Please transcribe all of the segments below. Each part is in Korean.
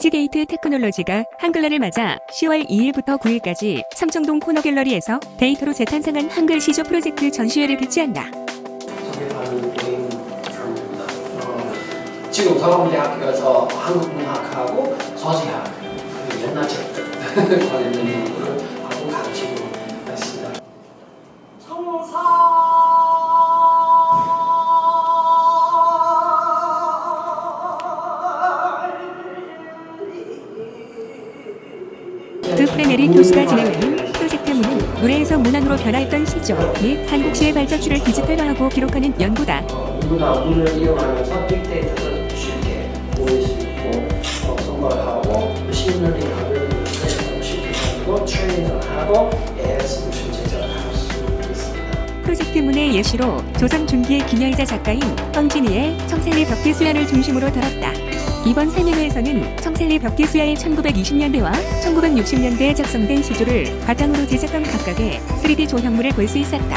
시게이트 테크놀로지가 한글날을 맞아 10월 2일부터 9일까지 삼청동 코너 갤러리에서 데이터로 재탄생한 한글 시조 프로젝트 전시회를 개최한다. 지금 서울대학교 에서 한국문학하고 서재학 옛날 책 관련된 공부를 하고 가르치 드 프레메리 교수가 진행하는 프로젝트 문은 노래에서 문안으로 변화했던 시조 및 한국시의 발자취를 디지털화하고 기록하는 연구다. 어, 누구나 문을 이용하면서 빅데이터를 쉽게 모을 수 있고 어, 선거하고 머신러닝하고 쉽게 가지고 트레이닝을 하고 AI 솔루션 제작을 할 수 있습니다. 프로젝트 문의 예시로 조선 중기의 기녀이자 작가인 황진이의 청셀리 벽기수야를 중심으로 다뤘다. 이번 세미회에서는 청셀리 벽기수야의 1920년대와 1960년대에 작성된 시조를 바탕으로 제작한 각각의 3D 조형물을 볼 수 있었다.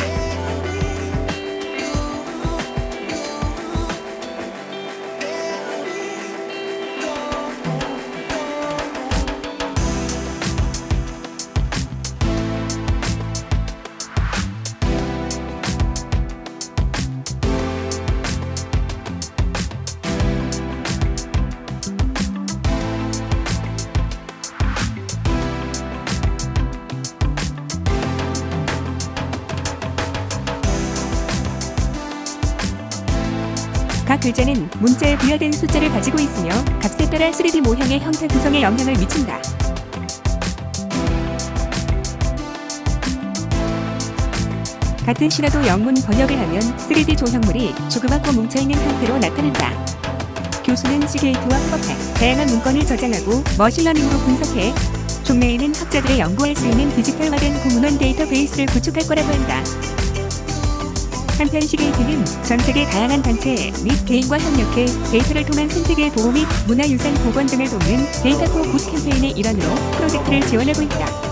각 글자는 문자에 부여된 숫자를 가지고 있으며 값에 따라 3D 모형의 형태 구성에 영향을 미친다. 같은 시라도 영문 번역을 하면 3D 조형물이 조그맣고 뭉쳐있는 형태로 나타난다. 교수는 시게이트와 협업해 다양한 문건을 저장하고 머신러닝으로 분석해 종래에는 학자들의 연구할 수 있는 디지털화된 구문원 데이터베이스를 구축할 거라고 한다. 한편 시게이트는 전 세계 다양한 단체 및 개인과 협력해 데이터를 통한 생태계 보호 및 문화유산 복원 등을 돕는 데이터 포 굿 캠페인의 일환으로 프로젝트를 지원하고 있다.